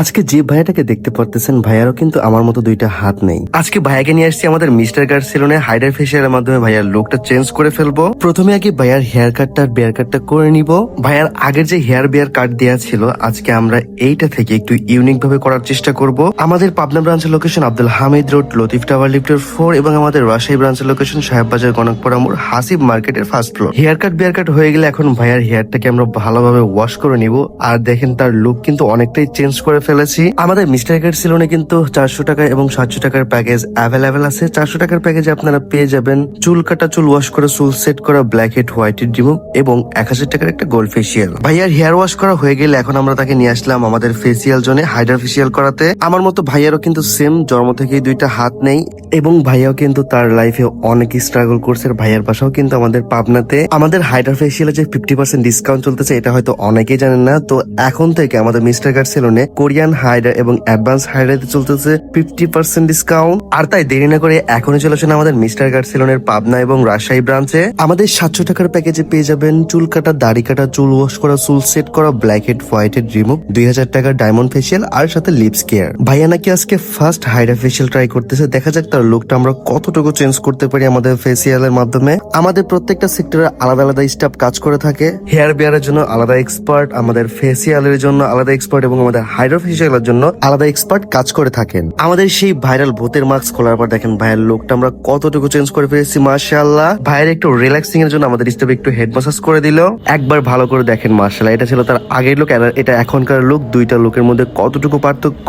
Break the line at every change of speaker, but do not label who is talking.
আজকে যে ভাইয়াটাকে দেখতে পারতেছেন, ভাইয়ারও কিন্তু আমার মতো দুইটা হাত নেই। আজকে ভাইয়াকে নিয়ে আসছি আমাদের মিস্টার কার সেলুনে হাইডার ফেশিয়ালের মাধ্যমে ভাইয়ার লুকটা চেঞ্জ করে ফেলব। প্রথমে আগে ভাইয়ার হেয়ার কাটটা আর বেয়ার কাটটা করে নিব। ভাইয়ার আগের যে হেয়ার বেয়ার কাট দেওয়া ছিল, আজকে আমরা এইটা থেকে একটু ইউনিক ভাবে করার চেষ্টা করব। আমাদের পাবনা ব্রাঞ্চের location Abdul Hamid road, Latif tower লিফটের ফোর এবং আমাদের রাজশাহী ব্রাঞ্চের লোকেশন সাহেব বাজার গণকপুরা মোড়, হাসিব মার্কেটের first floor hair cut, beard cut হয়ে গেলে এখন ভাইয়ার হেয়ারটাকে আমরা ভালোভাবে ওয়াশ করে নিব। আর দেখেন তার লুক কিন্তু অনেকটাই চেঞ্জ করে ফেলেছি। আমাদের মিস্টার গেট সিলনে কিন্তু চারশো টাকা এবং সাতশো টাকার প্যাকেজ অ্যাভেলেবেল আছে। চারশো টাকার প্যাকেজে আপনারা পেয়ে যাবেন চুল কাটা, চুল ওয়াশ করা, চুল সেট করা black head white head remove এবং এক হাজার টাকার একটা গোল্ড ফেসিয়াল ভাইয়ার হেয়ার ওয়াশ করা হয়ে গেলে এখন আমরা তাকে নিয়ে আসলাম আমাদের ফেসিয়াল জোনে হাইড্রা ফেসিয়াল করাতে। আমার মতো ভাইয়ারও কিন্তু সেম জন্ম থেকেই দুইটা হাত নেই। এবং ভাইয়াও কিন্তু তার লাইফে অনেক স্ট্রাগল করছে। ভাইয়ার বাসাও কিন্তু আমাদের পাবনাতে। আমাদের হাইডার ফেসিয়ালে যে ফিফটি পার্সেন্ট ডিসকাউন্ট চলতেছে, এটা হয়তো অনেকেই জানেন না। তো এখন থেকে আমাদের মিস্টার কার্ড সেলুনে কোরিয়ান হাইডার এবং অ্যাডভান্স হাইডারে চলতেছে ফিফটি পার্সেন্ট ডিসকাউন্ট আর তাই দেরি না করে এখনই চলে আসুন আমাদের মিস্টার কার্ড সেলুনের পাবনা এবং রাজশাহী ব্রাঞ্চে আমাদের সাতশো টাকার প্যাকেজে পেয়ে যাবেন চুল কাটা, দাড়ি কাটা, চুল ওয়াশ করা, চুল সেট করা black head white head remove দুই হাজার টাকার ডায়মন্ড ফেসিয়াল আর সাথে লিপস কেয়ার ভাইয়া নাকি আজকে ফার্স্ট হাইডা ফেসিয়াল ট্রাই করতেছে। দেখা যাক তার লুকটা আমরা কতটুকু চেঞ্জ করতে পারি আমাদের ফেসিয়ালের মাধ্যমে? আমাদের প্রত্যেকটা সেক্টরে আলাদা আলাদা স্টাফ কাজ করে থাকে। হেয়ার বিয়ারের জন্য আলাদা এক্সপার্ট আমাদের ফেসিয়ালের জন্য আলাদা এক্সপার্ট এবং আমাদের হাইড্রো ফেসিয়ালের জন্য আলাদা এক্সপার্ট কাজ করে থাকেন। আমাদের সেই ভাইরাল ভূতের মাস্ক খোলার পর দেখেন ভাইয়ের লুকটা আমরা কতটুকু চেঞ্জ করে ফেলেছি মার্শাল্লাহ ভাইয়ের একটু রিল্যাক্সিং এর জন্য আমাদের স্টাফ একটু হেড মাসাজ করে দিল। একবার ভালো করে দেখেন মার্শাল্লাহ এটা ছিল তার আগের লুক এটা এখনকার লুক দুইটা লুকের মধ্যে কতটুকু পার্থক্য?